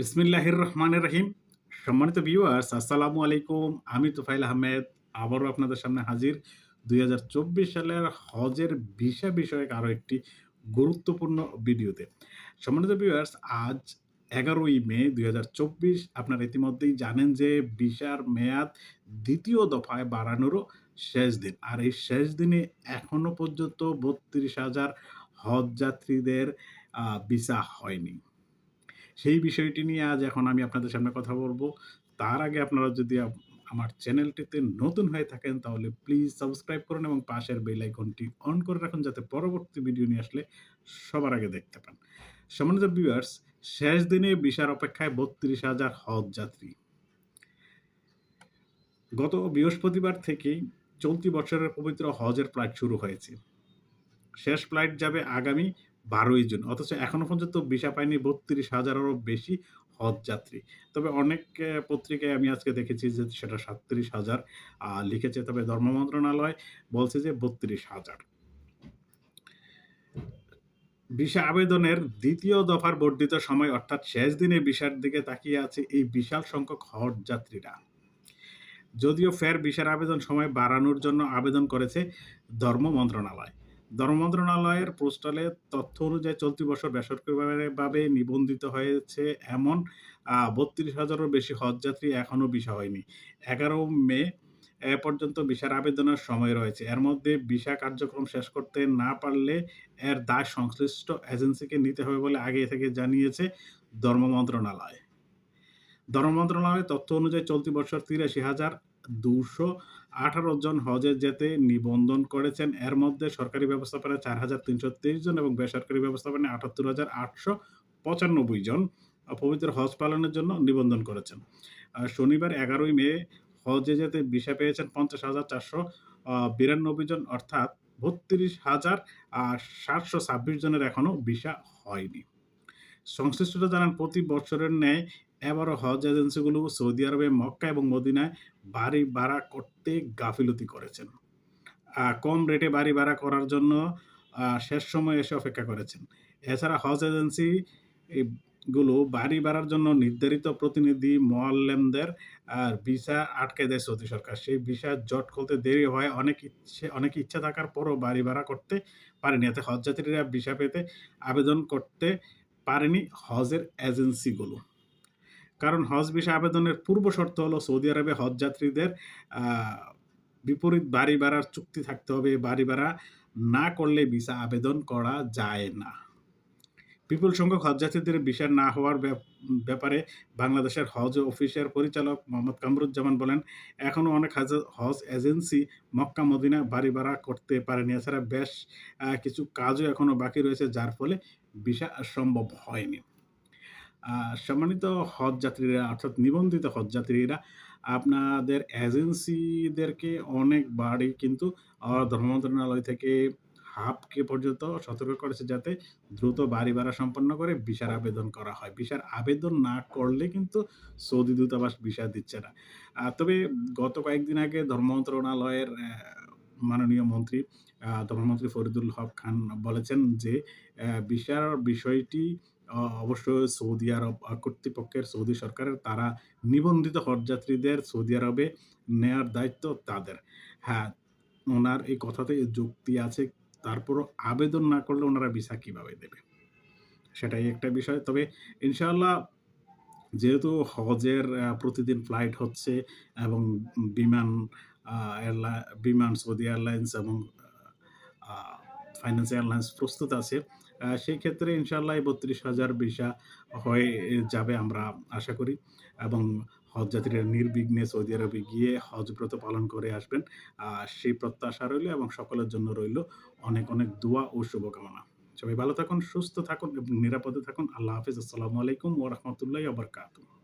বিসমিল্লাহির রহমানির রহিম সম্মানিত ভিউয়ার্স আসসালামু আলাইকুম আমি তুফাইল আহমেদ, আবারও আপনাদের সামনে হাজির। দুই হাজার চব্বিশ সালের হজের ভিসা বিষয়ক আরও একটি গুরুত্বপূর্ণ ভিডিওতে। সম্মানিত ভিউয়ার্স আজ এগারোই মে দুই আপনারা ইতিমধ্যেই জানেন যে ভিসার মেয়াদ দ্বিতীয় দফায় বাড়ানোরও শেষ দিন। আর এই শেষ দিনে এখনও পর্যন্ত বত্রিশ হাজার হজ যাত্রীদের ভিসা হয়নি। সেই বিষয়টি নিয়ে আজ এখন আমি আপনাদের সামনে কথা বলব। তার আগে আপনারা যদি আমার চ্যানেলটিতে নতুন হয়ে থাকেন, তাহলে প্লিজ সাবস্ক্রাইব করুন এবং পাশের বেল আইকনটি অন করে রাখুন যাতে পরবর্তী ভিডিও নিয়ে আসলে সবার আগে দেখতে পান। সম্মানিত ভিউয়ার্স শেষ দিনে বিশার অপেক্ষায় বত্রিশ হাজার হজ যাত্রী। গত বৃহস্পতিবার থেকেই চলতি বছরের পবিত্র হজের ফ্লাইট শুরু হয়েছে। শেষ ফ্লাইট যাবে আগামী বারোই জুন। অথচ এখনও পর্যন্ত ভিসা পায়নি বত্রিশ হাজারেরও বেশি হজ যাত্রী তবে অনেক পত্রিকায় আমি আজকে দেখেছি যে সেটা সাতত্রিশ হাজার লিখেছে। তবে ধর্ম মন্ত্রণালয় বলছে যে বত্রিশ হাজার। ভিসা আবেদনের দ্বিতীয় দফার বর্ধিত সময় অর্থাৎ শেষ দিনে ভিসার দিকে তাকিয়ে আছে এই বিশাল সংখ্যক হজ যাত্রীরা যদিও ফের ভিসার আবেদন সময় বাড়ানোর জন্য আবেদন করেছে ধর্ম মন্ত্রণালয়। ধর্ম মন্ত্রণালয়ের পোস্টালে তথ্য অনুযায়ী চলতি বছর বেসরকারিভাবে নিবন্ধিত হয়েছে এমন বত্রিশ হাজারও বেশি হজযাত্রী এখনও ভিসা হয়নি। এগারো মে এ পর্যন্ত ভিসার আবেদনের সময় রয়েছে। এর মধ্যে ভিসা কার্যক্রম শেষ করতে না পারলে এর দায় সংশ্লিষ্ট এজেন্সিকে নিতে হবে বলে আগে থেকে জানিয়েছে ধর্ম মন্ত্রণালয়। ধর্ম মন্ত্রণালয়ের তথ্য অনুযায়ী চলতি বছর তিরাশি হাজার দুশো আঠারো জন হজে যেতে নিবন্ধন করেছেন। এর মধ্যে সরকারি ব্যবস্থাপনায় চার হাজার তিনশো তেইশ জন এবং বেসরকারি ব্যবস্থাপনায় আটাত্তর হাজার আটশো পঁচানব্বই জন পবিত্র হজ পালনের জন্য নিবন্ধন করেছেন। শনিবার এগারোই মে হজে যেতে ভিসা পেয়েছেন পঞ্চাশ হাজার চারশো বিরানব্বই জন, অর্থাৎ বত্রিশ হাজার সাতশো ছাব্বিশ জনের এখনও ভিসা হয়নি। সংশ্লিষ্টরা জানান, প্রতি বছরের ন্যায় এবারও হজ এজেন্সিগুলো সৌদি আরবে, মক্কা এবং মদিনায় বাড়ি ভাড়া করতে গাফিলতি করেছেন। কম রেটে বাড়ি ভাড়া করার জন্য শেষ সময় এসে অপেক্ষা করেছেন। এছাড়া হজ এজেন্সি গুলো বাড়ি ভাড়ার জন্য নির্ধারিত প্রতিনিধি, মোয়াল্লেমদের আর ভিসা আটকে দেয় সৌদি সরকার। সেই ভিসা জট খুলতে দেরি হয়, অনেক ইচ্ছে অনেক ইচ্ছা থাকার পরও বাড়ি ভাড়া করতে পারেনি। এতে হজ যাত্রীরা ভিসা পেতে আবেদন করতে পারেনি হজের এজেন্সিগুলো কারণ হজ ভিসা আবেদনের পূর্ব শর্ত হলো সৌদি আরবে হজ যাত্রীদের বিপরীত বাড়ি ভাড়ার চুক্তি থাকতে হবে। বাড়ি ভাড়া না করলে ভিসা আবেদন করা যায় না। বিপুল সংখ্যক হজযাত্রীদের ভিসা না হওয়ার ব্যাপ- ব্যাপারে বাংলাদেশের হজ অফিসের পরিচালক মোহাম্মদ কামরুজ্জামান বলেন এখনও অনেক হাজ- হজ এজেন্সি মক্কা, মদিনা বাড়ি ভাড়া করতে পারেনি। এছাড়া বেশ কিছু কাজও এখনও বাকি রয়েছে, যার ফলে ভিসা সম্ভব হয়নি। সম্মানিত হজ যাত্রীরা অর্থাৎ নিবন্ধিত হজ যাত্রীরা আপনাদের এজেন্সিদেরকে অনেক বাড়ি কিন্তু ধর্ম মন্ত্রণালয় থেকে হাফকে পর্যন্ত সতর্ক করেছে যাতে দ্রুত বাড়ি ভাড়া সম্পন্ন করে ভিসার আবেদন করা হয়। ভিসার আবেদন না করলে কিন্তু সৌদি দূতাবাস ভিসা দিচ্ছে না। তবে গত কয়েকদিন আগে ধর্ম মন্ত্রণালয়ের মাননীয় মন্ত্রী ধর্মমন্ত্রী ফরিদুল হক খান বলেছেন যে ভিসার বিষয়টি অবশ্যই সৌদি আরব কর্তৃপক্ষের সৌদি সরকারের, তারা নিবন্ধিত হজযাত্রীদের সৌদি আরবে নেয়ার দায়িত্ব তাদের। হ্যাঁ ওনার এই কথাতে যুক্তি আছে, তারপরও আবেদন না করলে ওনারা ভিসা কীভাবে দেবে? সেটাই একটা বিষয়। তবে ইনশাআল্লাহ যেহেতু হজের প্রতিদিন ফ্লাইট হচ্ছে এবং বিমান বিমান, সৌদি এয়ারলাইন্স এবং ফাইন্যান্স এয়ারলাইন্স প্রস্তুত আছে সেই ক্ষেত্রে ইনশাল্লাহ বত্রিশ হাজার ভিসা হয়ে যাবে আমরা আশা করি। এবং হজ যাত্রীরা নির্বিঘ্নে সৌদি আরবে গিয়ে হজ ব্রত পালন করে আসবেন। সেই প্রত্যাশা রইল এবং সকলের জন্য রইল অনেক অনেক দোয়া ও শুভকামনা। সবাই ভালো থাকুন, সুস্থ থাকুন এবং নিরাপদে থাকুন। আল্লাহ হাফিজ। আসসালামু আলাইকুম ও রহমতুল্লাহ আবরকাতুহ